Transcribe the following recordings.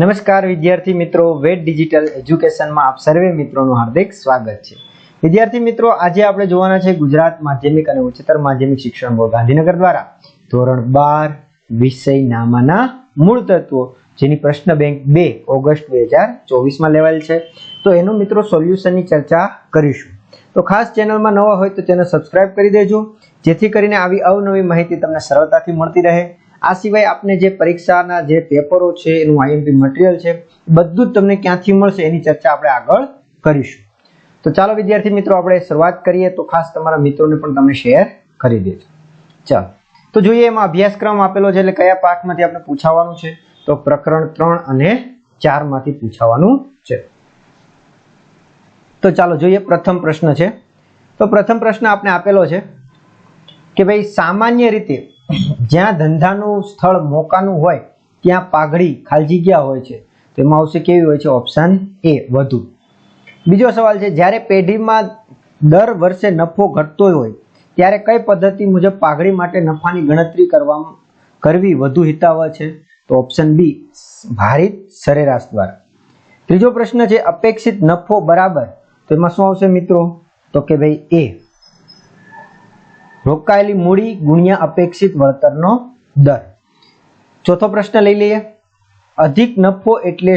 નમસ્કાર વિદ્યાર્થી મિત્રો વેટ ડિજિટલ એજ્યુકેશનમાં આપ સર્વે મિત્રોનું હાર્દિક સ્વાગત છે. વિદ્યાર્થી મિત્રો, આજે આપણે જોવાના છે ગુજરાત માધ્યમિક અને ઉચ્ચતર માધ્યમિક શિક્ષણ બોર્ડ ગાંધીનગર દ્વારા ધોરણ બાર વિષય નામાના મૂળ તત્વો, જેની પ્રશ્ન બેંક બે ઓગસ્ટ બે હજાર ચોવીસમાં લેવાયેલ છે. તો એનું મિત્રો સોલ્યુશનની ચર્ચા કરીશું. તો ખાસ ચેનલમાં નવા હોય તો ચેનલ સબસ્ક્રાઇબ કરી દેજો, જેથી કરીને આવી અવનવી માહિતી તમને સરળતાથી મળતી રહે. આ સિવાય આપને જે પરીક્ષાના જે પેપરો છે, એનું આઈએમપી મટીરિયલ છે, બધું જ તમને ક્યાંથી મળશે એની ચર્ચા આપણે આગળ કરીશું. તો ચાલો વિદ્યાર્થી મિત્રો, આપણે શરૂઆત કરીએ તો ખાસ તમારા મિત્રોને પણ તમે શેર કરી દેજો. ચાલો. તો જોઈએ એમાં અભ્યાસક્રમ આપેલો છે એટલે કયા પાઠમાંથી આપણે પૂછાવાનું છે? તો પ્રકરણ ત્રણ અને ચારમાંથી પૂછાવાનું છે. તો ચાલો જોઈએ પ્રથમ પ્રશ્ન છે. તો પ્રથમ પ્રશ્ન આપણે આપેલો છે કે ભાઈ સામાન્ય રીતે જ્યાં ધંધાનું સ્થળ મોકાનું હોય, ત્યાં પાઘડી ખાલી જગ્યા હોય છે. તો એમાં આવશે કેવી હોય છે? ઓપ્શન એ વધુ. બીજો સવાલ છે, જ્યારે પેઢીમાં દર વર્ષે નફો ઘટતો હોય, ત્યારે કઈ પદ્ધતિ મુજબ પાઘડી માટે નફાની ગણતરી કરવામાં કરવી વધુ હિતાવહ છે? તો ઓપ્શન બી ભારિત સરેરાશ દ્વારા. ત્રીજો પ્રશ્ન છે, અપેક્ષિત નફો બરાબર. તો એમાં શું આવશે મિત્રો? તો કે ભાઈ, એ. રોકાયેલી મૂડી ગુણ્યા અપેક્ષિત વળતરનો દર. ચોથો પ્રશ્ન લઈ લઈએ. અધિક નફો એટલે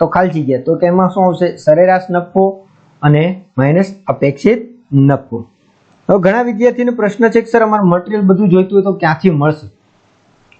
તો ખાલી જગ્યા તો તેમાં શું આવશે? સરેરાશ નફો અને માઇનસ અપેક્ષિત નફો. હવે ઘણા વિદ્યાર્થીનો પ્રશ્ન છે કે, સર, અમારું મટીરિયલ બધું જોઈતું હોય તો ક્યાંથી મળશે?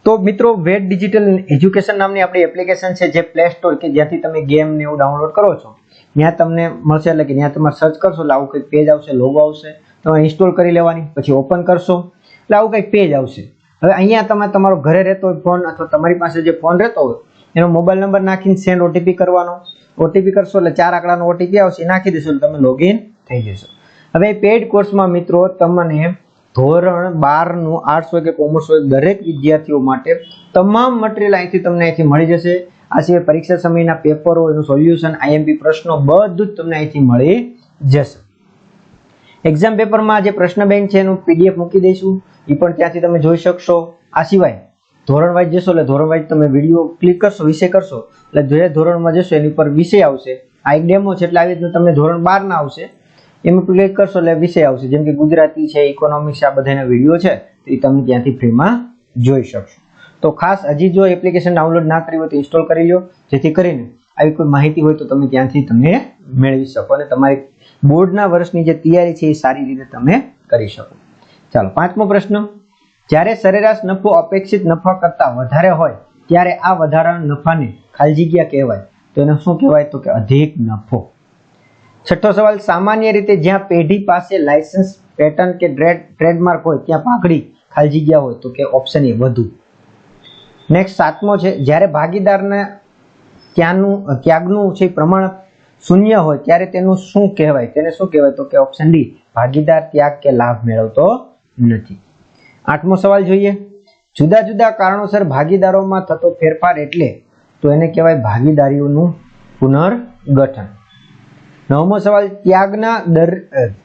તો મિત્રો વેટ ડિજિટલ એજ્યુકેશન નામની આપણી એપ્લિકેશન છે જે પ્લે સ્ટોર કે જ્યાંથી તમે ગેમ ને એવું ડાઉનલોડ કરો છો. ત્યાં તમને મળશે એટલે કે ત્યાં તમારે સર્ચ કરશો એટલે આવું કંઈક પેજ આવશે લોગો આવશે. તમે ઇન્સ્ટોલ કરી લેવાની, પછી ઓપન કરશો. એટલે આવું કંઈક પેજ આવશે. હવે અહીંયા તમે તમારો ઘરે રહેતો હોય ફોન અથવા તમારી પાસે જે ફોન રહેતો હોય, એનો મોબાઈલ નંબર નાખીને સેન્ડ ઓટીપી કરવાનો. ઓટીપી કરશો એટલે ચાર આંકડાનો ઓટીપી આવશે નાખી દેશો તમે લોગિન થઈ જશો. હવે પેડ કોર્સમાં મિત્રો તમને ધોરણ બારનું આર્ટ્સ હોય કે કોમર્સ હોય દરેક વિદ્યાર્થીઓ માટે તમામ મટીરિયલ અહીંથી તમને અહીંથી મળી જશે. આ સિવાય પરીક્ષા સમયના પેપરો એનું સોલ્યુશન આઈએમપી પ્રશ્નો બધું જ તમને અહીંથી મળી જશે. એક્ઝામ પેપરમાં જે પ્રશ્ન બેંક છે એનું પીડીએફ મૂકી દઈશું. એ પણ ત્યાંથી તમે જોઈ શકશો. આ સિવાય, ધોરણ વાઇઝ જશો એટલે ધોરણ વાઇઝ તમે વીડિયો ક્લિક કરશો, વિષય કરશો, એટલે જે ધોરણમાં જશો એની પર વિષય આવશે. આ એક ડેમો છે એટલે આવી રીતના તમને ધોરણ બારના આવશે. એમાં ક્લિક કરશો એટલે વિષય આવશે. જેમ કે ગુજરાતી છે ઇકોનોમિક્સ આ બધાના વીડિયો છે, તો એ તમે ત્યાંથી ફ્રીમાં જોઈ શકશો. તો ખાસ હજી જો એપ્લિકેશન ડાઉનલોડ ના કરી હોય તો ઇન્સ્ટોલ કરી લો જેથી કરીને આવી કોઈ માહિતી હોય તો તમે ત્યાંથી તમે મેળવી શકો અને તમારી બોર્ડના વર્ષની જે તૈયારી છે એ સારી રીતે તમે કરી શકો. ચાલો, પાંચમો પ્રશ્ન. જ્યારે સરેરાશ નફો અપેક્ષિત નફા કરતાં વધારે હોય, ત્યારે આ વધારાના નફાને ખાલી જગ્યા કહેવાય. તો એને શું કહેવાય? તો કે અધિક નફો. છઠ્ઠો સવાલ, સામાન્ય રીતે જ્યાં પેઢી પાસે લાયસન્સ પેટર્ન કે ટ્રેડ, ટ્રેડમાર્ક હોય, ત્યાં પાઘડી ખાલી જગ્યા હોય, તો કે ઓપ્શન એ વધુ. નેક્સ્ટ, સાતમો છે, જ્યારે ભાગીદારને ત્યાંનું, ત્યાગનું છે પ્રમાણ શૂન્ય હોય, ત્યારે તેનું શું કહેવાય? તેને શું કહેવાય? તો કે ઓપ્શન ડી ભાગીદાર ત્યાગ કે લાભ મેળવતો નથી. આઠમો સવાલ જોઈએ. જુદા જુદા કારણોસર ભાગીદારોમાં થતો ફેરફાર એટલે તો એને કહેવાય ભાગીદારીઓનું પુનર્ગઠન. નવમો સવાલ, ત્યાગના દર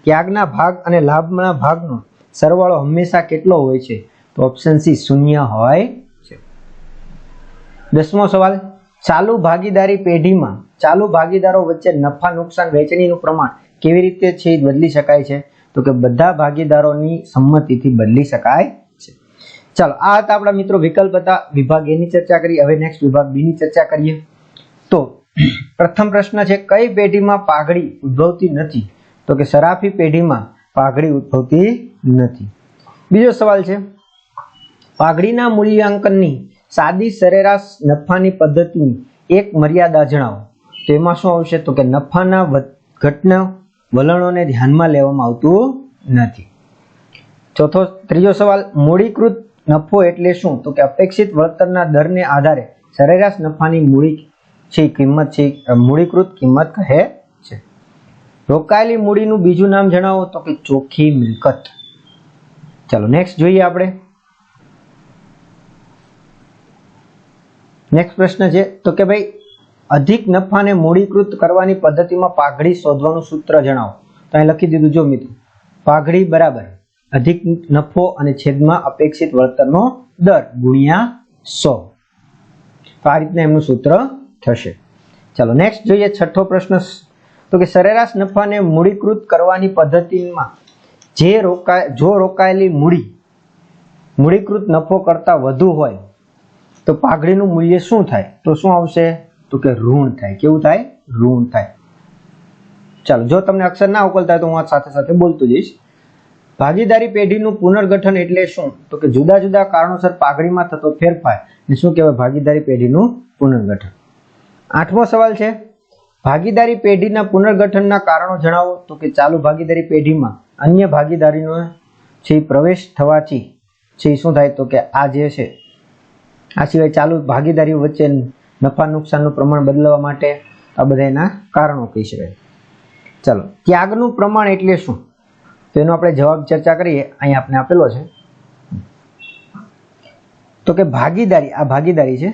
ત્યાગના ભાગ અને લાભના ભાગનો સરવાળો હંમેશા કેટલો હોય છે? તો ઓપ્શન સી શૂન્ય હોય છે. દસમો સવાલ ચાલુ ભાગીદારી પેઢીમાં ચાલુ ભાગીદારો વચ્ચે નફા નુકસાન વહેંચણીનું પ્રમાણ કેવી રીતે છે બદલી શકાય છે? તો કે બધા ભાગીદારોની સંમતિથી બદલી શકાય છે. ચાલો, આ હતા આપણા મિત્રો વિકલ્પ હતા. વિભાગ એની ચર્ચા કરી. હવે નેક્સ્ટ વિભાગ બી ની ચર્ચા કરીએ. તો, પ્રથમ પ્રશ્ન છે, કઈ પેઢીમાં પાઘડી ઉદ્ભવતી નથી? તો કે સરાફી પેઢીમાં પાઘડી ઉદ્ભવતી નથી. બીજો સવાલ છે, પાઘડીના મૂલ્યાંકનની સાદી સરેરાશ નફાની પદ્ધતિની એક મર્યાદા જણાવો. તો એમાં શું આવશે? તો કે નફાના ઘટના વલણોને ધ્યાનમાં લેવામાં આવતું નથી. ચોથો, ત્રીજો સવાલ, મૂડીકૃત નફો એટલે શું? તો કે અપેક્ષિત વળતરના દરને આધારે સરેરાશ નફાની મૂડી છે, કિંમત છે મૂડીકૃત કિંમત કહે છે. રોકાયેલી મૂડીનું બીજું નામ જણાવો. તો કે ચોખ્ખી મિલકત. ચાલો નેક્સ્ટ જોઈએ આપણે. નેક્સ્ટ પ્રશ્ન છે, તો કે ભાઈ, અધિક નફાને મૂડીકૃત કરવાની પદ્ધતિમાં પાઘડી શોધવાનું સૂત્ર જણાવો. તો અહીં લખી દીધું, જો મિત્રો, પાઘડી બરાબર અધિક નફો અને છેદમાં અપેક્ષિત વળતરનો દર ગુણ્યા સો. તો આ રીતના એમનું સૂત્ર થશે. ચાલો નેક્સ્ટ જોઈએ છઠ્ઠો પ્રશ્ન. તો કે સરેરાશ નફાને મૂડીકૃત કરવાની પદ્ધતિમાં જે રોકાય, જો રોકાયેલી મૂડી મૂડીકૃત નફો કરતાં વધુ હોય તો પાઘડીનું મૂલ્ય શું થાય? તો શું આવશે? તો કે ઋણ થાય. કેવું થાય? ઋણ થાય. ચાલો, જો તમને અક્ષર ના ઉકલતા હોય તો હું આ સાથે સાથે બોલતો જઈશ. ભાગીદારી પેઢીનું પુનર્ગઠન એટલે શું? તો કે જુદા જુદા કારણોસર પાઘડીમાં થતો ફેરફાર. ને શું કહેવાય? ભાગીદારી પેઢીનું પુનર્ગઠન. આઠમો સવાલ છે. ભાગીદારી પેઢીના પુનર્ગઠનના કારણો જણાવો. તો કે ચાલુ ભાગીદારી પેઢીમાં અન્ય ભાગીદારીનો છે પ્રવેશ થવાથી છે શું થાય? તો કે આ જે છે આ સિવાય ચાલુ ભાગીદારીઓ વચ્ચે નફા નુકસાનનું પ્રમાણ બદલવા માટે આ બધા એના કારણો કહી શકાય. ચાલો, ત્યાગનું પ્રમાણ એટલે શું? તો એનો આપણે જવાબ ચર્ચા કરીએ. અહીં આપણે આપેલો છે. તો કે ભાગીદારી, આ ભાગીદારી છે.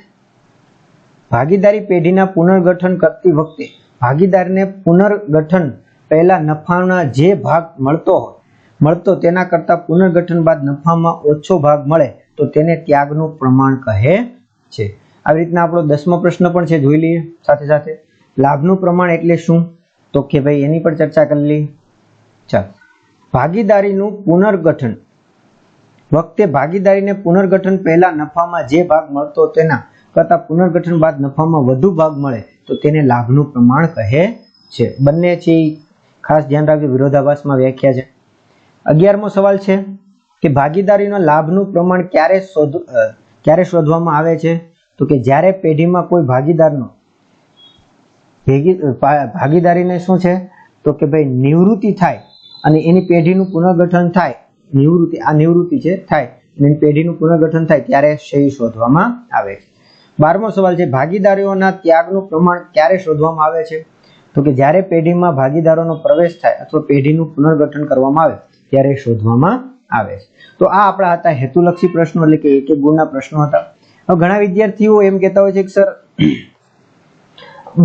ભાગીદારી પેઢીના પુનર્ગઠન કરતી વખતે ભાગીદારને પુનર્ગઠન પહેલા નફાના જે ભાગ મળતો હોય, મળતો તેના કરતાં પુનર્ગઠન બાદ નફામાં ઓછો ભાગ મળે તો તેને ત્યાગનું પ્રમાણ કહે છે. આવી રીતના આપણો દસમો પ્રશ્ન પણ છે, જોઈ લઈએ સાથે સાથે. લાભનું પ્રમાણ એટલે શું? તો કે ભાઈ એની પર ચર્ચા કરી લઈએ. ચાલ. ભાગીદારીનું પુનર્ગઠન. વખતે ભાગીદારીને પુનર્ગઠન પહેલા નફામાં જે ભાગ મળતો તેના કરતાં પુનર્ગઠન બાદ નફામાં વધુ ભાગ મળે, તો તેને લાભનું પ્રમાણ કહે છે. બંને છે ખાસ ધ્યાન રાખજો, વિરોધાભાસમાં વ્યાખ્યા છે. અગિયારમો સવાલ છે. કે ભાગીદારીનો લાભનું પ્રમાણ ક્યારે શોધ ક્યારે શોધવામાં આવે છે? તો કે જ્યારે પેઢીમાં કોઈ ભાગીદારનો ભેગી ભાગીદારીને શું છે? તો કે ભાઈ નિવૃત્તિ થાય અને એની પેઢીનું પુનર્ગઠન થાય, નિવૃત્તિ, આ નિવૃત્તિ છે, થાય એની પેઢીનું પુનર્ગઠન થાય ત્યારે શૈ શોધવામાં આવે છે. બારમો સવાલ છે, ભાગીદારીઓના ત્યાગનું પ્રમાણ ક્યારે શોધવામાં આવે છે? તો કે જ્યારે પેઢીમાં ભાગીદારોનો પ્રવેશ થાય અથવા પેઢીનું પુનર્ગઠન કરવામાં આવે ત્યારે શોધવામાં આવે છે. તો આ આપણા હતા હેતુલક્ષી પ્રશ્નો એટલે કે એક એક ગુણના પ્રશ્નો હતા. હવે ઘણા વિદ્યાર્થીઓ એમ કહેતા હોય છે કે સર,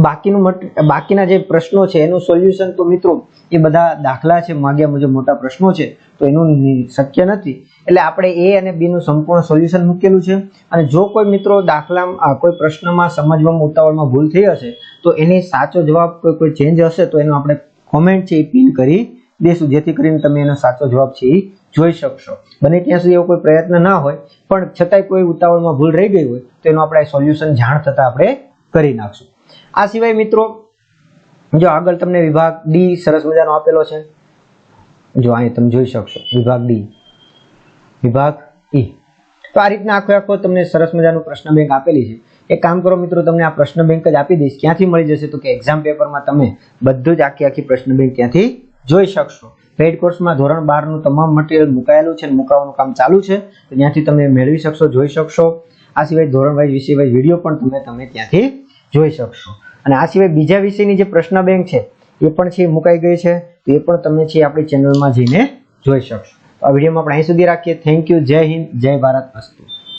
બાકીનું બાકીના જે પ્રશ્નો છે એનું સોલ્યુશન તો મિત્રો એ બધા દાખલા છે, માગ્યા મુજબ મોટા પ્રશ્નો છે, તો એનું શક્ય નથી. એટલે આપણે એ અને બી નું સંપૂર્ણ સોલ્યુશન મૂકેલું છે. અને જો કોઈ મિત્રો દાખલામાં કોઈ પ્રશ્નમાં સમજવામાં, ઉતાવળમાં ભૂલ થઈ હશે, તો એની સાચો જવાબ કોઈ કોઈ ચેન્જ હશે તો એનો આપણે કોમેન્ટ છે એ પિન કરી દેશું. જેથી કરીને તમે એનો સાચો જવાબ છે એ જોઈ શકશો. બને ત્યાં સુધી એવો કોઈ પ્રયત્ન ના હોય, પણ છતાંય કોઈ ઉતાવળમાં ભૂલ રહી ગઈ હોય, તો એનું આપણે સોલ્યુશન જાણ થતાં આપણે કરી નાખશું. આ સિવાય મિત્રો, જો આગળ તમને વિભાગ ડી સરસ મજાનો આપેલો છે. જો અહીં તમે જોઈ શકશો, વિભાગ ડી વિભાગ ઈ તો આ રીતના આખો આખો તમને સરસ મજાનું પ્રશ્ન બેંક આપેલી છે. એક કામ કરો મિત્રો, તમને આ પ્રશ્ન બેંક જ આપી દઈશ. ક્યાંથી મળી જશે તો કે એક્ઝામ પેપરમાં તમે બધું જ આખી આખી પ્રશ્ન બેંક ત્યાંથી જોઈ શકશો. પેઇડ કોર્સમાં ધોરણ બારનું તમામ મટીરિયલ મુકાયેલું છે અને કામ ચાલુ છે. તો ત્યાંથી તમે મેળવી શકશો, જોઈ શકશો. આ સિવાય ધોરણ વાઇઝ વિષય વાઇઝ વીડિયો પણ તમે તમે ત્યાંથી જોઈ શકશો. અને આ સિવાય બીજા વિષયની જે પ્રશ્ન બેંક છે, એ પણ છે મુકાઈ ગઈ છે. તો એ પણ તમે છે, આપણી ચેનલમાં જઈને જોઈ શકશો. આ વિડીયોમાં આપણે અહીં સુધી રાખીએ. થેન્ક યુ જય હિન્દ. જય ભારત. અસ્તુ